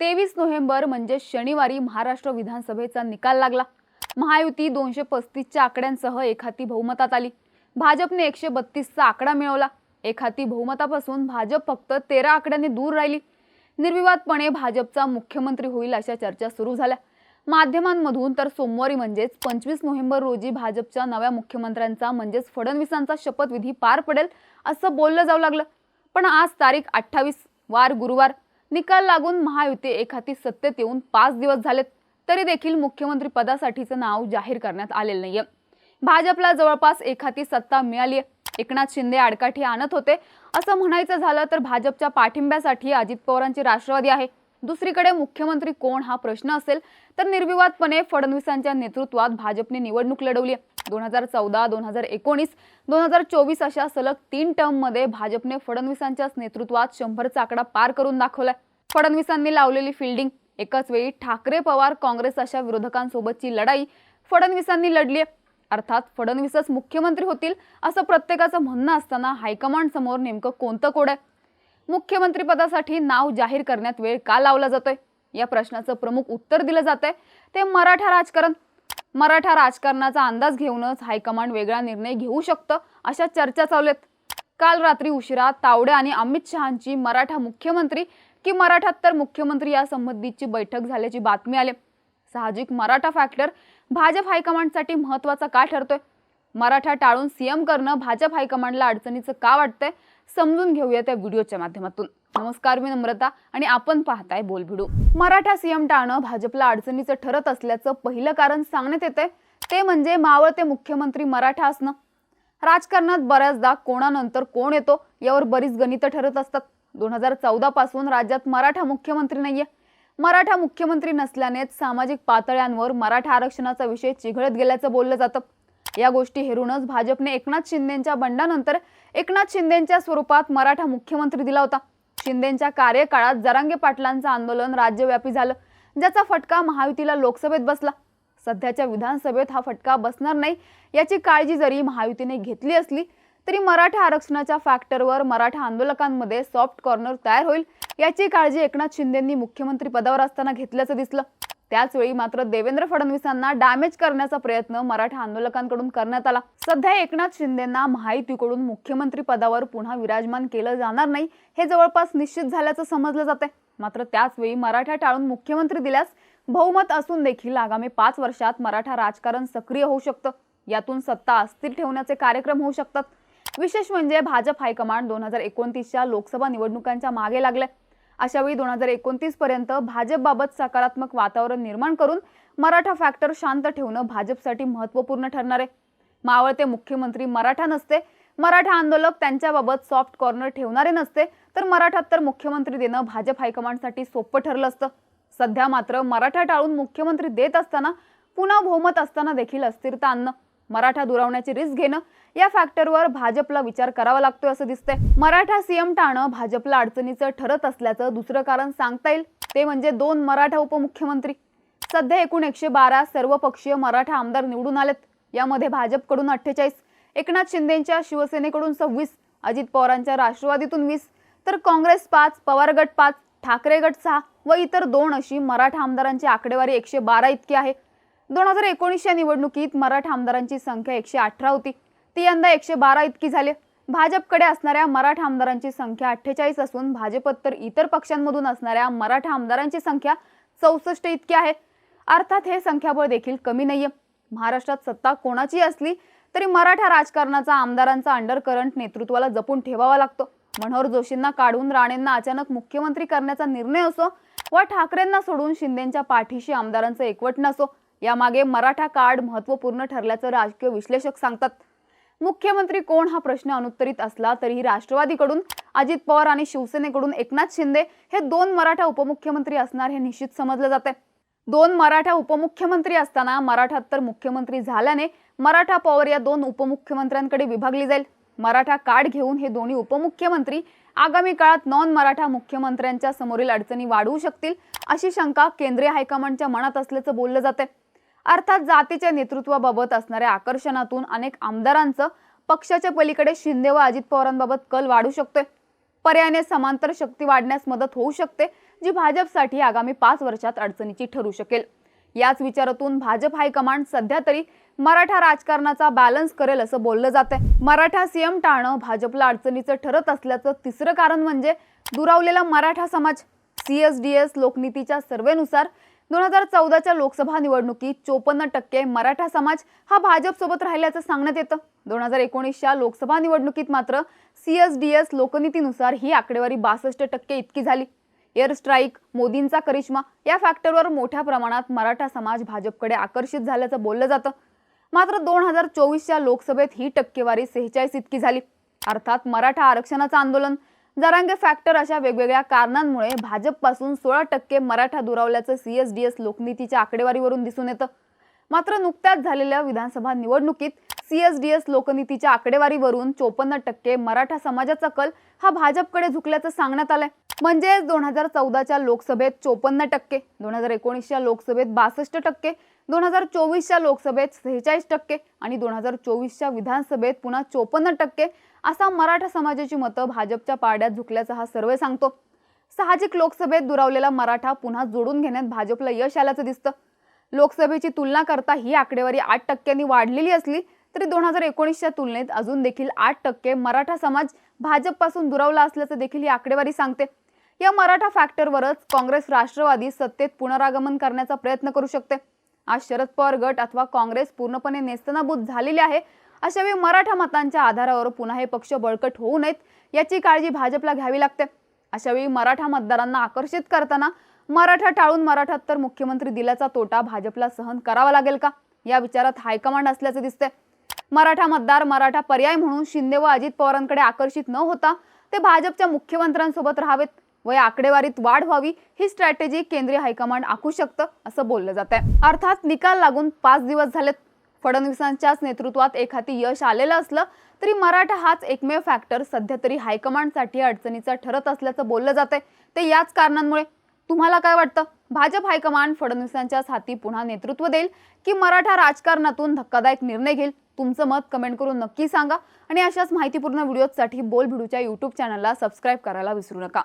तेवीस नोव्हेंबर म्हणजे शनिवारी महाराष्ट्र विधानसभेचा निकाल लागला. महायुती दोनशे पस्तीसच्या आकड्यांसह एखाती बहुमतात आली. भाजपने एकशे बत्तीसचा आकडा मिळवला. एखाती बहुमतापासून भाजप फक्त तेरा आकड्यांनी दूर राहिली. निर्विवादपणे भाजपचा मुख्यमंत्री होईल अशा चर्चा सुरू झाल्या. माध्यमांमधून तर सोमवारी म्हणजेच पंचवीस नोव्हेंबर रोजी भाजपच्या नव्या मुख्यमंत्र्यांचा म्हणजेच फडणवीसांचा शपथविधी पार पडेल असं बोललं जाऊ लागलं. पण आज तारीख अठ्ठावीस वार गुरुवार. निकाल लागून महायुती एखादी सत्तेत येऊन पाच दिवस झालेत तरी देखील मुख्यमंत्री पदासाठीचं नाव जाहीर करण्यात आलेलं नाहीये. भाजपला जवळपास एखादी सत्ता मिळाली एकनाथ शिंदे आडकाठी आणत होते. असं म्हणायचं झालं तर भाजपच्या पाठिंब्यासाठी अजित पवारांची राष्ट्रवादी आहे. दुसरीकडे मुख्यमंत्री कोण हा प्रश्न असेल तर निर्विवादपणे फडणवीसांच्या नेतृत्वात भाजपने निवडणूक लढवली दोन हजार चौदा दोन हजार एकोणीस दोन हजार चोवीस अशा सलग तीन टर्ममध्ये भाजपने फडणवीसांच्याच नेतृत्वात शंभरचा आकडा पार करून दाखवलाय. फडणवीसांनी लावलेली फिल्डिंग एकाच वेळी ठाकरे पवार काँग्रेस अशा विरोधकांसोबतची लढाई फडणवीसांनी लढली अर्थात फडणवीसच मुख्यमंत्री होतील असं प्रत्येकाचं म्हणणं असताना हायकमांड समोर नेमकं कोणतं कोड आहे? मुख्यमंत्रीपदासाठी नाव जाहीर करण्यात वेळ का लावला जातोय? या प्रश्नाचं प्रमुख उत्तर दिलं जातंय. ते मराठा राजकारण. मराठा राजकारणाचा अंदाज घेऊनच हायकमांड वेगळा निर्णय घेऊ शकतं अशा चर्चा चालू आहेत. काल रात्री उशिरा तावडे आणि अमित शहांची मराठा मुख्यमंत्री की मराठात्तर मुख्यमंत्री यासंबंधीची बैठक झाल्याची बातमी आली. साहजिक मराठा फॅक्टर भाजप हायकमांडसाठी महत्त्वाचा का ठरतोय? मराठा टाळून सीएम करणं भाजप हायकमांडला अडचणीचं का वाटतंय समजून घेऊया त्या व्हिडिओच्या माध्यमातून. नमस्कार मी नम्रता आणि आपण पाहताय बोलभिडू मराठा सीएम टाळणं भाजपला अडचणीचं ठरत असल्याचं पहिलं कारण सांगण्यात येते ते म्हणजे मावळते मुख्यमंत्री मराठा असणं. राजकारणात बऱ्याचदा कोणानंतर कोण येतो यावर बरीच गणितं ठरत असतात. दोन हजार चौदा पासून राज्यात मराठा मुख्यमंत्री नाहीये. मराठा मुख्यमंत्री नसल्यानेच सामाजिक पातळ्यांवर मराठा आरक्षणाचा विषय चिघळत गेल्याचं बोललं जातं. या गोष्टी हेरूनच भाजपने एकनाथ शिंदेच्या बंडानंतर एकनाथ शिंदेच्या स्वरूपात मराठा मुख्यमंत्री दिला होता. शिंदेच्या कार्यकाळात जरांगे पाटलांचं आंदोलन राज्यव्यापी झालं ज्याचा फटका महायुतीला लोकसभेत बसला. सध्याच्या विधानसभेत हा फटका बसणार नाही याची काळजी जरी महायुतीने घेतली असली तरी मराठा आरक्षणाच्या फॅक्टरवर मराठा आंदोलकांमध्ये सॉफ्ट कॉर्नर तयार होईल याची काळजी एकनाथ शिंदेंनी मुख्यमंत्री पदावर असताना घेतल्याचं दिसलं. त्याचवेळी मात्र देवेंद्र फडणवीसांना डॅमेज करण्याचा प्रयत्न मराठा आंदोलकांकडून करण्यात आला. सध्या एकनाथ शिंदेंना माहितीकडून मुख्यमंत्री पदावर पुन्हा विराजमान केलं जाणार नाही हे जवळपास निश्चित झाल्याचं समजलं जाते मात्र त्याचवेळी मराठा टाळून मुख्यमंत्री दिल्यास बहुमत असून देखील आगामी पाच वर्षात मराठा राजकारण सक्रिय होऊ शकतं. यातून सत्ता अस्थिर ठेवण्याचे कार्यक्रम होऊ शकतात. विशेष म्हणजे भाजप हायकमांड दोन हजार एकोणतीसच्या लोकसभा निवडणुकांच्या मागे लागले अशावेळी दोन हजार एकोणतीस पर्यंत भाजपबाबत सकारात्मक वातावरण निर्माण करून मराठा फॅक्टर शांत ठेवणं भाजपसाठी महत्त्वपूर्ण ठरणार आहे. मावळते मुख्यमंत्री मराठा नसते मराठा आंदोलक त्यांच्याबाबत सॉफ्ट कॉर्नर ठेवणारे नसते तर मराठात तर मुख्यमंत्री देणं भाजप हायकमांडसाठी सोपं ठरलं असतं. सध्या मात्र मराठा टाळून मुख्यमंत्री देत असताना पुन्हा बहुमत असताना देखील अस्थिरता आणणं मराठा दुरावण्याची रिस्क घेणं या फॅक्टरवर भाजपला विचार करावा लागतोय असं दिसतंय. मराठा सीएम टाळणं भाजपला अडचणीचं ठरत असल्याचं दुसरं कारण सांगता येईल. ते म्हणजे दोन मराठा उपमुख्यमंत्री. सध्या एकूण एकशे बारा सर्वपक्षीय मराठा आमदार निवडून आलेत. यामध्ये भाजपकडून अठ्ठेचाळीस एकनाथ शिंदेच्या शिवसेनेकडून सव्वीस अजित पवारांच्या राष्ट्रवादीतून वीस तर काँग्रेस पाच पवार गट पाच ठाकरे गट सहा व इतर दोन अशी मराठा आमदारांची आकडेवारी एकशे बारा इतकी आहे. दोन हजार एकोणीसच्या निवडणुकीत मराठा आमदारांची संख्या एकशे अठरा होती. ती यंदा एकशे बारा इतकी झाली. भाजपकडे असणाऱ्या मराठा आमदारांची संख्या अठ्ठेचाळीस असून भाजपत तर इतर पक्षांमधून असणाऱ्या मराठा आमदारांची संख्या चौसष्ट इतकी आहे. अर्थात हे संख्याबळ देखील कमी नाहीये. महाराष्ट्रात सत्ता कोणाची असली तरी मराठा राजकारणाचा आमदारांचा अंडर करंट नेतृत्वाला जपून ठेवावा लागतो. मनोहर जोशींना काढून राणेंना अचानक मुख्यमंत्री करण्याचा निर्णय असो वा ठाकरेंना सोडून शिंदेच्या पाठीशी आमदारांचं एकवट नसो यामागे मराठा कार्ड महत्त्वपूर्ण ठरल्याचं राजकीय विश्लेषक सांगतात. मुख्यमंत्री कोण हा प्रश्न अनुत्तरित असला तरीही राष्ट्रवादीकडून अजित पवार आणि शिवसेनेकडून एकनाथ शिंदे हे दोन मराठा उपमुख्यमंत्री असणार हे निश्चित समजलं जाते दोन मराठा उपमुख्यमंत्री असताना मराठात तर मुख्यमंत्री झाल्याने मराठा पॉवर या दोन उपमुख्यमंत्र्यांकडे विभागली जाईल. मराठा कार्ड घेऊन हे दोन्ही उपमुख्यमंत्री आगामी काळात नॉन मराठा मुख्यमंत्र्यांच्या समोरील अडचणी वाढवू शकतील अशी शंका केंद्रीय हायकमांडच्या मनात असल्याचं बोललं जाते अर्थात जातीच्या नेतृत्वाबाबत असणाऱ्या आकर्षणातून अनेक आमदारांचं पक्षाच्या पलीकडे शिंदे व अजित पवारांबाबत कल वाढू शकतोय. पर्यायाने समांतर शक्ती वाढण्यास मदत होऊ शकते जी भाजपसाठी आगामी पाच वर्षात अडचणीची ठरू शकेल. याच विचारातून भाजप हायकमांड सध्या तरी मराठा राजकारणाचा बॅलन्स करेल असं बोललं जात आहे मराठा सीएम टाळणं भाजपला अडचणीचं ठरत असल्याचं तिसरं कारण म्हणजे दुरावलेला मराठा समाज. सीएसडीएस लोकनीतीच्या सर्वेनुसार दोन हजार चौदाच्या लोकसभा निवडणुकीत चोपन्न टक्के मराठा समाज हा भाजपसोबत राहिल्याचं सांगण्यात येतं. दोन हजार एकोणीसच्या लोकसभा निवडणुकीत मात्र सीएसडीएस लोकनीतीनुसार ही आकडेवारी बासष्ट टक्के इतकी झाली. एअर स्ट्राईक मोदींचा करिश्मा या फॅक्टरवर मोठ्या प्रमाणात मराठा समाज भाजपकडे आकर्षित झाल्याचं बोललं जातं. मात्र दोन हजार चोवीसच्या लोकसभेत ही टक्केवारी सेहेचाळीस इतकी झाली. अर्थात मराठा आरक्षणाचं आंदोलन जरांगे फॅक्टर अशा वेगवेगळ्या कारणांमुळे भाजपपासून सोळा टक्के मराठा दुरावल्याचं सीएसडीएस लोकनीतीच्या आकडेवारीवरून दिसून येतं. मात्र नुकत्याच झालेल्या विधानसभा निवडणुकीत सीएसडीएस लोकनीतीच्या आकडेवारीवरून चोपन्न टक्के मराठा समाजाचा कल हा भाजपकडे झुकल्याचं सांगण्यात आलंय. म्हणजेच दोन हजार चौदाच्या लोकसभेत चोपन्न टक्के दोन हजार एकोणीसच्या लोकसभेत बासष्ट टक्के दोन हजार चोवीसच्या लोकसभेत सेहेचाळीस टक्के आणि दोन हजार चोवीसच्या विधानसभेत पुन्हा चोपन्न टक्के असा मराठा समाजाची मतं भाजपच्या पारड्यात झुकल्याचा हा सर्वे सांगतो. साहजिक लोकसभेत दुरावलेला मराठा पुन्हा जोडून घेण्यात भाजपला यश आल्याचं दिसतं. लोकसभेची तुलना करता ही आकडेवारी आठ टक्क्यांनी वाढलेली असली तरी दोन हजार एकोणीसच्या तुलनेत अजून देखील आठ टक्के मराठा समाज भाजपपासून दुरावला असल्याचं देखील ही आकडेवारी सांगते. या मराठा फॅक्टरवरच काँग्रेस राष्ट्रवादी सत्तेत पुनरागमन करण्याचा प्रयत्न करू शकते. आज शरद पवार गट अथवा काँग्रेस पूर्णपणे नेस्तनाबूत झालेली आहे. अशावेळी मराठा मतांच्या आधारावर पुन्हा हे पक्ष बळकट होऊ नयेत याची काळजी भाजपला घ्यावी लागते. अशावेळी मराठा मतदारांना आकर्षित करताना मराठा टाळून मराठात तर मुख्यमंत्री दिल्याचा तोटा भाजपला सहन करावा लागेल का? या विचारात हायकमांड असल्याचे दिसते. मराठा मतदार मराठा पर्याय म्हणून शिंदे व अजित पवारांकडे आकर्षित न होता ते भाजपच्या मुख्यमंत्र्यांसोबत राहावेत. व या आकडेवारीत वाढ व्हावी ही स्ट्रॅटेजी केंद्रीय हायकमांड आखू शकतं असं बोललं जात आहे अर्थात निकाल लागून पाच दिवस झालेत. फडणवीसांच्याच नेतृत्वात एक हाती यश आलेलं असलं तरी मराठा हाच एकमेव फॅक्टर सध्या तरी हायकमांडसाठी अडचणीचा ठरत असल्याचं बोललं जात आहे ते याच कारणांमुळे. तुम्हाला काय वाटतं? भाजप हायकमांड फडणवीसांच्याच हाती पुन्हा नेतृत्व देईल की मराठा राजकारणातून धक्कादायक निर्णय घेईल? तुमचं मत कमेंट करून नक्की सांगा. आणि अशाच माहितीपूर्ण व्हिडिओसाठी बोल भिडूच्या यूट्यूब चॅनलला सबस्क्राईब करायला विसरू नका.